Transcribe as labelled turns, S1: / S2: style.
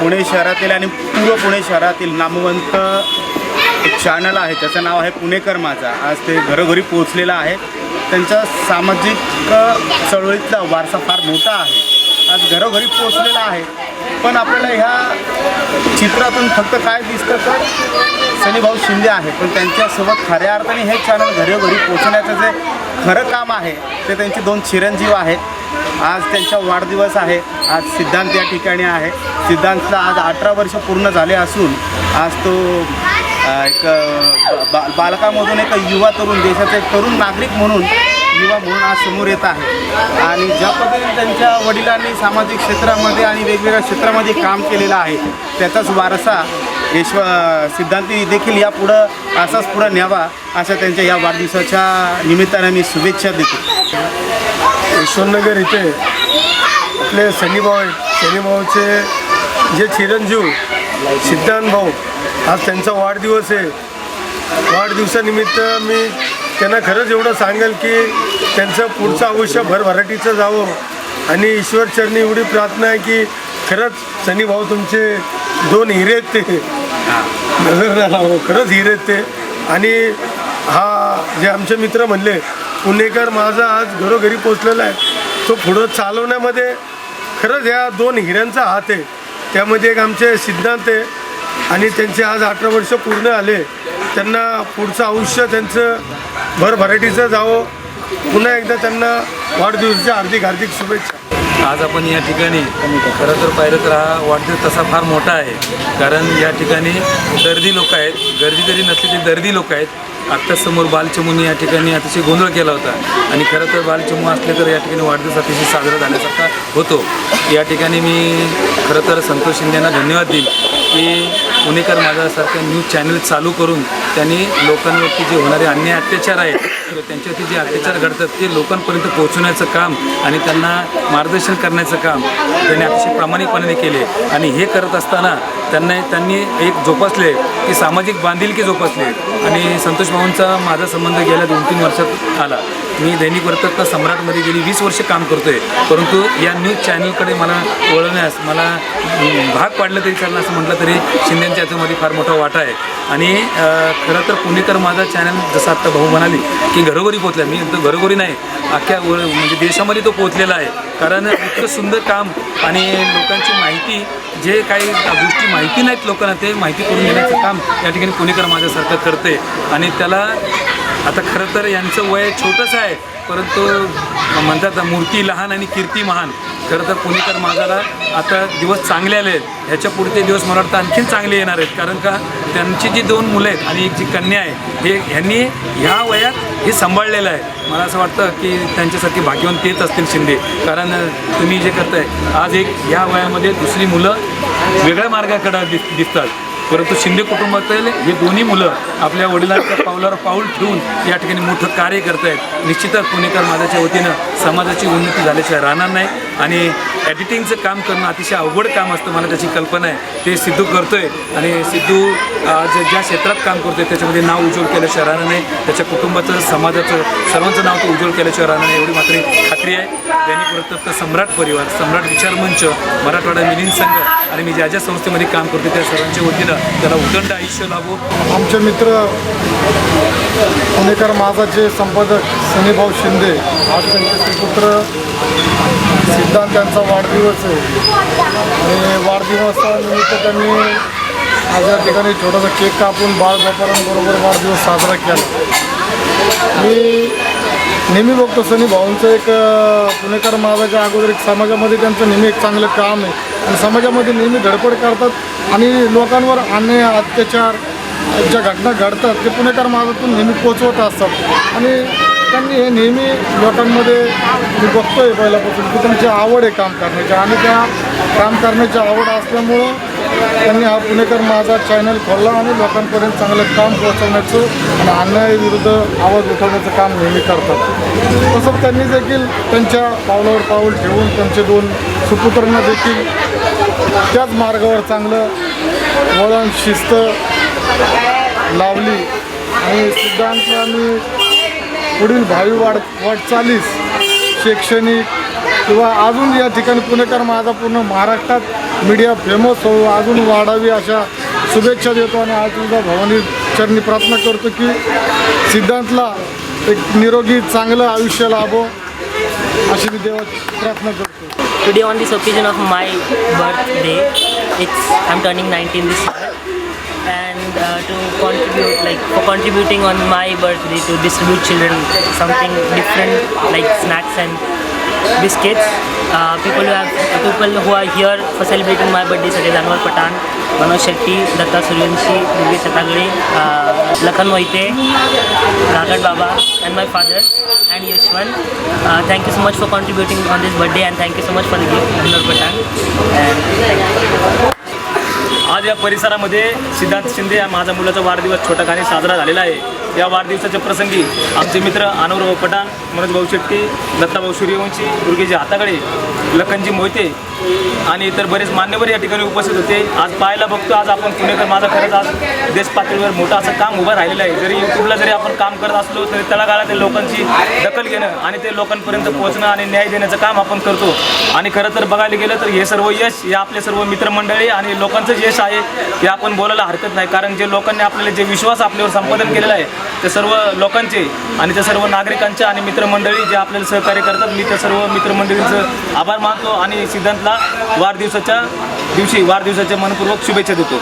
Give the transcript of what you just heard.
S1: पुणे शहरातील आणि पूर्व पुणे शहरातील नामवंत एक चॅनल आहे. त्याचं नाव आहे पुणेकर माझा. आज ते घरोघरी पोहोचलेलं आहे. त्यांचा सामाजिक चळवळीतला वारसा फार मोठा आहे. आज घरोघरी पोहोचलेला आहे. पण आपल्याला ह्या चित्रातून फक्त काय दिसतं तर सनीभाऊ शिंदे आहे पण त्यांच्यासोबत खऱ्या अर्थाने हे चॅनल घरोघरी पोहोचण्याचं जे खरं काम आहे ते त्यांचे दोन चिरंजीव आहेत. आज त्यांचा वाढदिवस आहे. आज सिद्धांत या ठिकाणी आहे. सिद्धांतला आज अठरा वर्ष पूर्ण झाले असून आज तो एक बा बालकामधून एक युवा तरुण देशाचा एक तरुण नागरिक म्हणून युवा म्हणून आज समोर येत आहे. आणि ज्या पद्धतीने त्यांच्या वडिलांनी सामाजिक क्षेत्रामध्ये आणि वेगवेगळ्या क्षेत्रामध्ये काम केलेलं आहे त्याचाच वारसा यशव सिद्धांती देखील या पुढं असाच पुढं न्यावा अशा त्यांच्या या वाढदिवसाच्या निमित्ताने मी शुभेच्छा देतो.
S2: यशवंतनगर इथे आपले सनीभाऊ सनीभाऊचे जे चिरंजीव सिद्धांत भाऊ आज त्यांचा वाढदिवस आहे. वाढदिवसानिमित्त मी त्यांना खरंच एवढं सांगेल की त्यांचं पुढचं आयुष्य भरभराटीचं जावं. आणि ईश्वरचरणी एवढी प्रार्थना आहे की खरंच सनी भाऊ तुमचे दोन हिरे आहेत. ते नजर हो खरंच हिरे ते. आणि हा जे आमचे मित्र म्हणले पुणेकर माझा आज घरोघरी पोचलेला आहे. तो पुढं चालवण्यामध्ये खरंच या दोन हिऱ्यांचा हात आहे. त्यामध्ये एक आमचे सिद्धांत आहे आणि त्यांचे आज अठरा वर्ष पूर्ण आले. त्यांना पुढचं आयुष्य त्यांचं भरभराटीचं जावं. पुन्हा एकदा त्यांना वाढदिवसाच्या हार्दिक हार्दिक शुभेच्छा.
S3: आज आपण या ठिकाणी खरं तर पाहिलं तर हा वाढदिवस तसा फार मोठा आहे. कारण या ठिकाणी दर्दी लोक आहेत. गर्दी जरी नसली तरी दर्दी लोक आहेत. आत्ताच समोर बालचमूने या ठिकाणी अतिशय गोंधळ केला होता. आणि खरं तर बालचमू असले तर या ठिकाणी वाढदिवस अतिशय साजरा झाल्यासारखा होतो. या ठिकाणी मी खरं तर संतोष शिंदेना धन्यवाद देईल की पुणेकर माझ्यासारखं न्यूज चॅनल चालू करून त्यांनी लोकांवरती जे होणारे अन्याय अत्याचार आहेत त्यांच्यावरती जे अत्याचार घडतात ते लोकांपर्यंत पोहोचवण्याचं काम आणि त्यांना मार्गदर्शन करण्याचं काम त्यांनी अतिशय प्रामाणिकपणे केले. आणि हे करत असताना त्यांना त्यांनी एक जोपासले की सामाजिक बांधिलकी जोपासले. आणि संतोष भाऊंचा माझा संबंध गेल्या दोन तीन वर्षात आला. मी दैनिक वर्तमान सम्राटमध्ये गेली वीस वर्ष काम करतोय. परंतु या न्यूज चॅनलकडे मला वळवण्यास मला भाग पाडलं तरी कारण असं म्हटलं तरी शिंदेच्या याच्यामध्ये फार मोठा वाटा आहे. आणि खरं तर पुणेकर माझा चॅनल जसं आत्ता भाऊ म्हणाली की घरोघरी पोचला मी तो घरोघरी नाही अख्ख्या व- म्हणजे देशामध्ये तो पोचलेला आहे. कारण इतकं सुंदर काम आणि लोकांची माहिती जे काही गोष्टी माहिती नाहीत लोकांना ते माहिती करून देण्याचं काम या ठिकाणी पुणेकर माझ्यासारखं करते आणि त्याला आता खरं तर यांचं वय छोटंच आहे परंतु म्हणतात मूर्ती लहान आणि कीर्ती महान. खरं तर पुणेकर माझाला आता दिवस चांगले आले आहेत ह्याच्या पुढचे दिवस मला वाटतं आणखीन चांगले येणार आहेत. कारण का त्यांची जी दोन मुलं आहेत आणि एक जी कन्या आहे हे ह्यांनी ह्या वयात हे सांभाळलेलं आहे. मला असं वाटतं की त्यांच्यासाठी भाग्यवान तेच असतील शिंदे. कारण तुम्ही जे करताय आज एक ह्या वयामध्ये दुसरी मुलं वेगळ्या मार्गाकडं दिस दिसतात. परंतु शिंदे कुटुंबातील हे दोन्ही मुलं आपल्या वडिलांच्या पावलावर पाऊल ठेवून या ठिकाणी मोठं कार्य करत आहेत निश्चितच पुणेकर माझ्याच्या वतीनं समाजाची उन्नती झाल्याशिवाय राहणार नाही. आणि एडिटिंगचं काम करणं अतिशय अवघड काम असतं मला त्याची कल्पना आहे. ते सिद्धू करतोय आणि सिद्धू जे ज्या क्षेत्रात काम करतोय त्याच्यामध्ये नाव उज्ज्वल केल्याशिवाय राहणार नाही. त्याच्या कुटुंबाचं समाजाचं सर्वांचं नाव तो उज्ज्वल केल्याशिवाय राहणार नाही एवढी मात्र खात्री आहे. दैनिक वृत्तपत्र सम्राट परिवार सम्राट विचार मंच मराठवाडा मिलिंद संघ आणि मी ज्या ज्या संस्थेमध्ये काम करतो त्या सर्वांच्या वतीनं त्याला उदंड आयुष्य लाभो.
S2: आमचे मित्र पुणेकर माझाचे संपादक सनीभाऊ शिंदे आज त्यांचे सुपुत्र सिद्धांत त्यांचा वाढदिवस आहे. आणि वाढदिवसानिमित्त त्यांनी आज या ठिकाणी छोटासा केक कापून बाळ बापारांबरोबर वाढदिवस साजरा केला. मी नेहमी बघतो सनी भाऊंचं एक पुणेकर माझाच्या अगोदर एक समाजामध्ये त्यांचं नेहमी एक चांगलं काम आहे. आणि समाजामध्ये नेहमी धडपड करतात आणि लोकांवर अन्याय अत्याचार ज्या घटना घडतात ते पुणेकर माझातून नेहमी पोचवत असतात. आणि त्यांनी हे नेहमी लोकांमध्ये मी आहे पहिल्यापासून की त्यांची आवड आहे काम करण्याची. आणि त्या काम करण्याची आवड असल्यामुळं त्यांनी हा पुणेकर माझा चॅनल खोलला आणि लोकांपर्यंत चांगलं काम पोहोचवण्याचं आणि अन्यायाविरुद्ध आवाज उठवण्याचं काम नेहमी करतात. तसंच त्यांनी देखील त्यांच्या पावलावर पाऊल ठेवून त्यांचे दोन सुपुत्रांना देखील त्याच मार्गावर चांगलं वळण शिस्त लावली. आणि सिद्धांत आणि पुढील भावी वाढ वाटचालीस शैक्षणिक किंवा अजून या ठिकाणी पुणेकर माझा पूर्ण महाराष्ट्रात मीडिया फेमस हो अजून वाढावी अशा शुभेच्छा देतो आणि आज तुझा भवानी चरणी प्रार्थना करतो की सिद्धांतला एक निरोगी चांगलं आयुष्य लाभो अशी मी देवा प्रार्थना करतो.
S4: Today on this occasion of my birthday it's I am turning nineteen this and uh, to contribute like for contributing on my birthday to distribute children something different like snacks and biscuits. Uh, people who have people who are here for celebrating my birthday such as Anwar Patan, Manoj Shetty, Datta Suryanshi, Divya Chatagade, uh, Lakhan Moite, Raghat Baba, and my father and Yashwant. Uh, thank you so much for contributing on this birthday and thank you so much for the gift, Anwar Patan.
S5: या परिसरामध्ये सिद्धार्थ शिंदे या माझ्या मुलाचा वाढदिवस छोटाखानी साजरा झालेला आहे. या वाढदिवसाच्या प्रसंगी आमचे मित्र अनवरभाऊ पठाण मनोज भाऊ शेट्टी दत्ताभाऊ सूर्यवंशी दुर्गेजी हाताकडे लखनजी मोहिते आणि इतर बरेच मान्यवर या ठिकाणी उपस्थित होते. आज पाहायला बघतो आज आपण पुणेकर माझा खरंच आज देश पातळीवर मोठं असं काम उभं राहिलेलं आहे. जरी यूट्यूबला जरी आपण काम करत असलो तरी तळागाळातील लोकांची दखल घेणं आणि ते लोकांपर्यंत पोहोचणं आणि न्याय देण्याचं काम आपण करतो. आणि खरं तर बघायला गेलं तर हे सर्व यश हे आपले सर्व मित्रमंडळी आणि लोकांचं यश आहे. आहे हे आपण बोलायला हरकत नाही. कारण जे लोकांनी आपल्याला जे विश्वास आपल्यावर संपादन केलेला आहे ते सर्व लोकांचे आणि त्या सर्व नागरिकांचे आणि मित्रमंडळी जे आपल्याला सहकार्य करतात मी त्या सर्व मित्रमंडळींचं आभार मानतो आणि सिद्धांतला वाढदिवसाच्या दिवशी वाढदिवसाच्या मनपूर्वक शुभेच्छा देतो.